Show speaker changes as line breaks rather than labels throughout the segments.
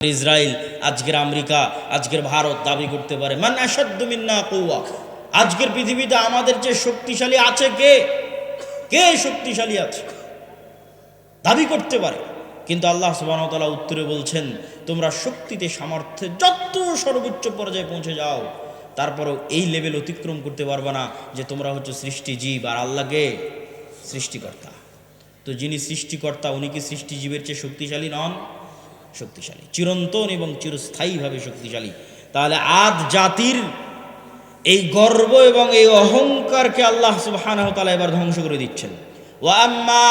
Israel আজকের America, আজকের ভারত দাবি করতে পারে। মানে মান আসাদ্দমিন্না কৌয়া আজকের পৃথিবীতে আমাদের যে শক্তিশালী আছে কে? কে শক্তিশালী আছে? দাবি করতে পারে। কিন্তু আল্লাহ সুবাহতালা উত্তরে বলছেন, তোমরা শক্তিতে সামর্থ্যে যত সর্বোচ্চ পর্যায়ে পৌঁছে যাও, তারপরেও এই লেভেল অতিক্রম করতে পারবে না যে তোমরা হচ্ছে সৃষ্টিজীব আর আল্লাহকে সৃষ্টিকর্তা। তো যিনি সৃষ্টিকর্তা, উনি কি সৃষ্টিজীবের চেয়ে শক্তিশালী নন? শক্তিশালী, চিরন্তন এবং চিরস্থায়ীভাবে শক্তিশালী। তাহলে আদ জাতির এই গর্ব এবং এই অহংকারকে আল্লাহ সুবহানাহু তাআলা এবার ধ্বংস করে দিচ্ছেন। ওয়া আম্মা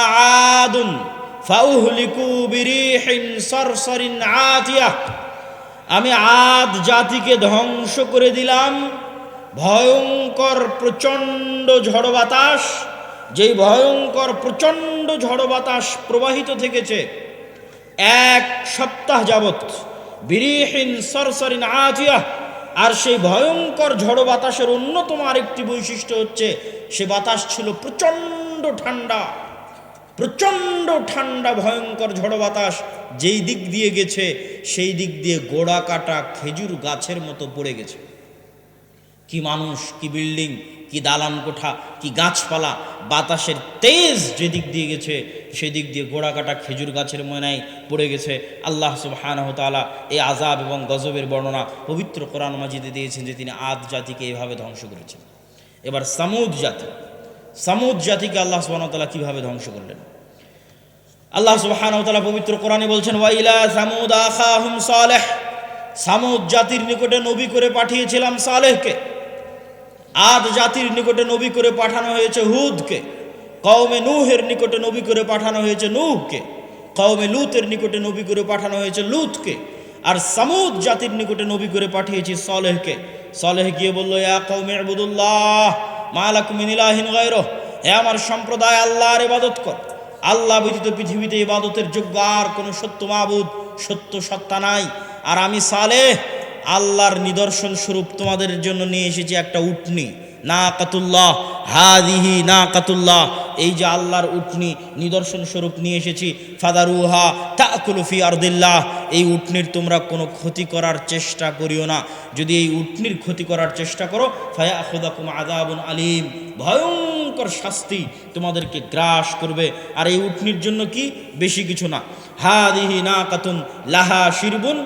আদুন ফাউহলিকু বিরিহিন সরসরিন আতিয়া। আমি আদ জাতিকে ধ্বংস করে দিলাম, ভয়ঙ্কর প্রচণ্ড ঝড় বাতাস, যেই ভয়ঙ্কর প্রচণ্ড ঝড় বাতাস প্রবাহিত থেকেছে এক সপ্তাহ যাবৎ বিরিহীন সরসরিন আজিয়া, আর সেই ভয়ঙ্কর ঝড় বাতাসের অন্যতম আরেকটি বৈশিষ্ট্য হচ্ছে, সে বাতাস ছিল প্রচণ্ড ঠান্ডা প্রচণ্ড ঠান্ডা ভয়ঙ্কর ঝড় বাতাস। যেই দিক দিয়ে গেছে, সেই দিক দিয়ে গোড়া কাটা খেজুর গাছের মতো পড়ে গেছে। কি মানুষ, কি বিল্ডিং, কি দালান কোঠা, কি গাছপালা, বাতাসের তেজ যেদিক দিয়ে গেছে, সেদিক দিয়ে গোড়া কাটা খেজুর গাছের ময়নায় পড়ে গেছে। আল্লাহ সুবহানাহ তাআলা এই আজাব এবং গজবের বর্ণনা পবিত্র কোরআন মাজিদে দিয়েছেন যে তিনি আদ জাতিকে এভাবে ধ্বংস করেছেন। এবার সামুদ জাতি, সামুদ জাতিকে আল্লাহ সুবহানাহু তাআলা কীভাবে ধ্বংস করলেন? আল্লাহ সুবহানাহু তাআলা পবিত্র কোরআনে বলছেন ওয়াইলা সামুদ আখাহুম সালেহ। সামুদ জাতির নিকটে নবী করে পাঠিয়েছিলাম সালেহকে। আদ জাতির নিকটে নবী করে পাঠানো হয়েছে হুদকে, কওমে নুহের নিকটে নবী করে পাঠানো হয়েছে নূহকে, কওমে লুতের নিকটে নবী করে পাঠানো হয়েছে লুতকে, আর সামুদ জাতির নিকটে নবী করে পাঠিয়েছি সলেহকে। সলেহ গিয়ে বলল, ইয়া কওমে আবুদুল্লাহ গায়রুহ, হে আমার সম্প্রদায়, আল্লাহর ইবাদত কর। আল্লাহ ব্যতীত পৃথিবীতে ইবাদতের যোগ্য আর কোনো সত্য মাবুদ, সত্য সত্তা নাই। আর আমি সালেহ আল্লাহর নিদর্শন স্বরূপ তোমাদের জন্য নিয়ে এসেছি একটা উটনি না কাতুল্লাহ হাদিহি না কাতুল্লাহ এই যে আল্লাহর উটনি নিদর্শন স্বরূপ নিয়ে এসেছি, ফাদারুহা তাকুলফি আরদিল্লাহ। এই উটনির তোমরা কোনো ক্ষতি করার চেষ্টা করিও না। যদি এই উটনির ক্ষতি করার চেষ্টা করো ফায়া খুদাকুম আদাবুন আলিম। ভয়ঙ্কর শাস্তি তোমাদেরকে গ্রাস করবে। আর এই উটনির জন্য কি? বেশি কিছু না। হাদিহি না কাতুন লাহা শিরবুন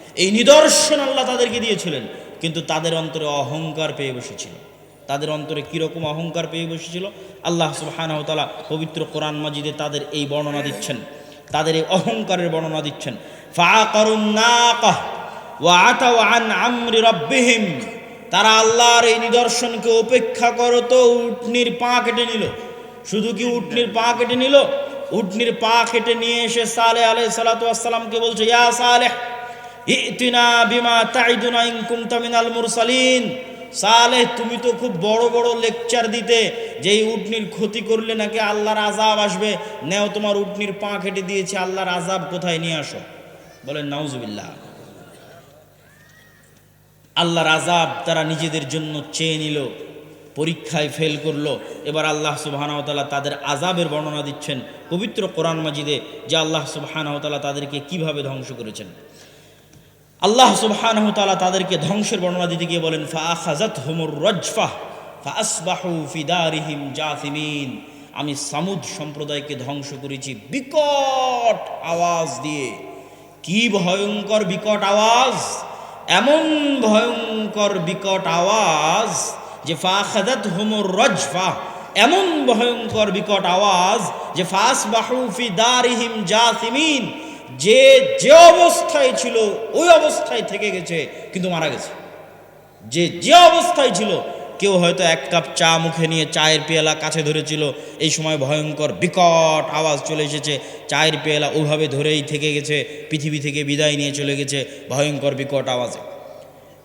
এই নিদর্শন আল্লাহ তাদেরকে দিয়েছিলেন। কিন্তু তাদের অন্তরে অহংকার পেয়ে বসেছিল। তাদের অন্তরে কীরকম অহংকার পেয়ে বসেছিল? আল্লাহ সুবাহানহতালা পবিত্র কোরআন মাজিদে তাদের এই বর্ণনা দিচ্ছেন। তাদের এই অহংকারের বর্ণনা দিচ্ছেন। তারা আল্লাহর এই নিদর্শনকে উপেক্ষা করো তো, উটনির পা কেটে নিল। শুধু কি উটনির পা কেটে নিল? উটনির পা কেটে নিয়ে এসে সালে আলাই সালাতামকে বলছে, ইয়া সালেহ ইতিনা বিমা তাইদুনা ইন কুনতা মিনাল মুরসালিন। সালেহ, তুমি তো খুব বড় বড় লেকচার দিতে যে এই উটনির ক্ষতি করলে নাকি আল্লাহর আজাব আসবে। নেও, তোমার উটনির পা কেটে দিয়েছে, আল্লাহর আজাব কোথায়? নিয়ে আসো। বলেন, নাউজুবিল্লাহ। আল্লাহর আজাব তারা নিজেদের জন্য চেয়ে নিল, পরীক্ষায় ফেল করল। এবার আল্লাহ সুবাহানতালা তাদের আজাবের বর্ণনা দিচ্ছেন পবিত্র কোরআন মাজিদে, যে আল্লাহ সুবাহানতালা তাদেরকে কীভাবে ধ্বংস করেছেন। আল্লাহ সুবহানাহু তাআলা তাদেরকে ধ্বংসের বর্ণনা দিতে গিয়ে বলেন ফা জাসিমিন। আমি সামুদ সম্প্রদায়কে ধ্বংস করেছি বিকট আওয়াজ দিয়ে। কি ভয়ঙ্কর বিকট আওয়াজ? এমন ভয়ঙ্কর বিকট আওয়াজ যে ফা আখাযাত হুমুর রজফা, এমন ভয়ঙ্কর বিকট আওয়াজ যে ফাস বাহু ফি দারিহিম জাসিমিন। যে যে অবস্থায় ছিল, ওই অবস্থায় থেকে গেছে, কিন্তু মারা গেছে। যে যে অবস্থায় ছিল, কেউ হয়তো এক কাপ চা মুখে নিয়ে চায়ের পেয়ালা কাছে ধরেছিল। এই সময় ভয়ঙ্কর, বিকট আওয়াজ চলে এসেছে। চায়ের পেয়ালা ওভাবে ধরেই থেকে গেছে, পৃথিবী থেকে বিদায় নিয়ে চলে গেছে ভয়ঙ্কর, বিকট আওয়াজে।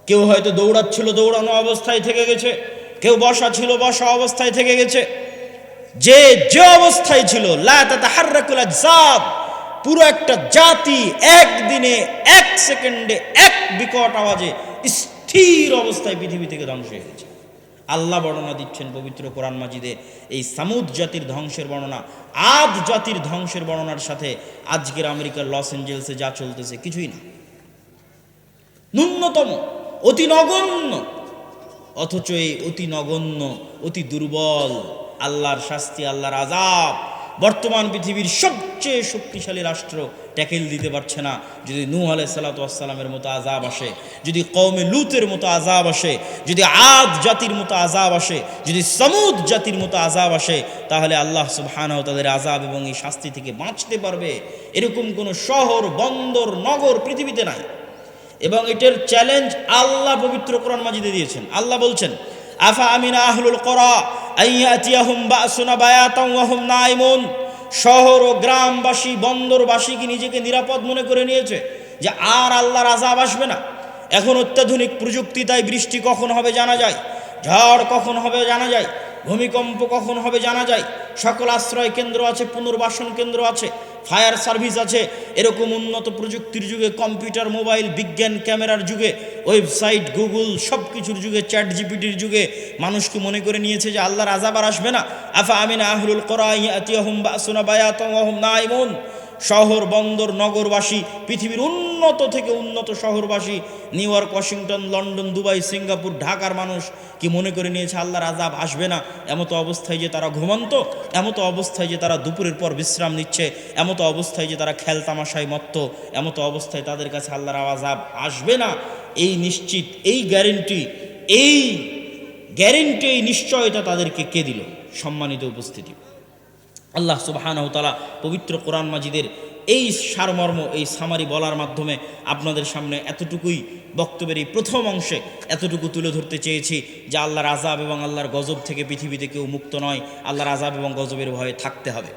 কেউ হয়তো দৌড়াচ্ছিল, দৌড়ানো অবস্থায় থেকে গেছে। কেউ বসা ছিল, বসা অবস্থায় থেকে গেছে। যে যে অবস্থায় ছিল, লা তাতাহাররাকুল আজসাব পুরো একটা জাতি একদিনে এক সেকেন্ডে এক বিকট আওয়াজে স্থির অবস্থায় পৃথিবী থেকে ধ্বংস হয়ে গেছে। আল্লাহ বর্ণনা দিচ্ছেন পবিত্র কোরআন মাজিদে, এই সামুদ জাতির ধ্বংসের বর্ণনা, আদ জাতির ধ্বংসের বর্ণনার সাথে আজকের আমেরিকার লস এঞ্জেলসে যা চলতেছে কিছুই না। ন্যূনতম, অতি নগণ্য, অথচ এই অতি নগণ্য, অতি দুর্বল, আল্লাহর শাস্তি, আল্লাহর আজাব বর্তমান পৃথিবীর সবচেয়ে শক্তিশালী রাষ্ট্র ট্যাকেল দিতে পারছে না। যদি নূহ আলাই সাল্লাতামের মতো আজাব আসে, যদি কৌমে লুতের মতো আজাব আসে, যদি আদ জাতির মতো আজাব আসে, যদি সমুদ জাতির মতো আজাব আসে, তাহলে আল্লাহ সুবহানাহু তাদের আজাব এবং এই শাস্তি থেকে বাঁচতে পারবে। এরকম কোনো শহর, বন্দর, নগর পৃথিবীতে নাই। এবং এটার চ্যালেঞ্জ আল্লাহ পবিত্র কোরআন মাজিদে দিয়েছেন। আল্লাহ বলছেন, আফা আমিনা আহলুল করা? শহর ও গ্রামবাসী, বন্দরবাসী কি নিজেকে নিরাপদ মনে করে নিয়েছে? যে আর আল্লাহর আজাব আসবে না। এখন অত্যাধুনিক প্রযুক্তি তাই বৃষ্টি কখন হবে জানা যায়, ঝড় কখন হবে জানা যায়, ভূমিকম্প কখন হবে জানা যায়, সকল আশ্রয় কেন্দ্র আছে, পুনর্বাসন কেন্দ্র আছে ফায়ার সার্ভিস আছে। এরকম উন্নত প্রযুক্তির যুগে কম্পিউটার, মোবাইল, বিজ্ঞান, ক্যামেরার যুগে, ওয়েবসাইট, গুগল সব কিছুর যুগে চ্যাট জিপিটির যুগে মানুষকে মনে করে নিয়েছে যে আল্লাহর আজাবার আসবে না। আফা আমিন আহরুল করাই ইয়াতিয়াহুম বা সোনা বায়াতম না শহর বন্দর নগরবাসী, পৃথিবীর উন্নত থেকে উন্নত শহরবাসী, New York, Washington, London, Dubai, Singapore, ঢাকার মানুষ কি মনে করে নিয়েছে আল্লাহর আজাব আসবে না? এমতো অবস্থায় যে তারা ঘুমন্ত, এমতো অবস্থায় যে তারা দুপুরের পর বিশ্রাম নিচ্ছে, এমতো অবস্থায় যে তারা খেল তামাশায় মত্ত, এমতো অবস্থায় তাদের কাছে আল্লাহর আজাব আসবে না? এই নিশ্চিত, এই গ্যারেন্টি এই গ্যারেন্টি এই নিশ্চয়তা তাদেরকে কে দিল? সম্মানিত উপস্থিতি। আল্লাহ সুবাহানাহ তালা পবিত্র কোরআন মাজিদের এই সারমর্ম, এই সামারি বলার মাধ্যমে আপনাদের সামনে এতটুকুই বক্তব্যের এই প্রথম অংশে এতটুকু তুলে ধরতে চেয়েছি যে আল্লাহর আজাব এবং আল্লাহর গজব থেকে পৃথিবীতে কেউ মুক্ত নয়। আল্লাহর আজাব এবং গজবের ভয়ে থাকতে হবে।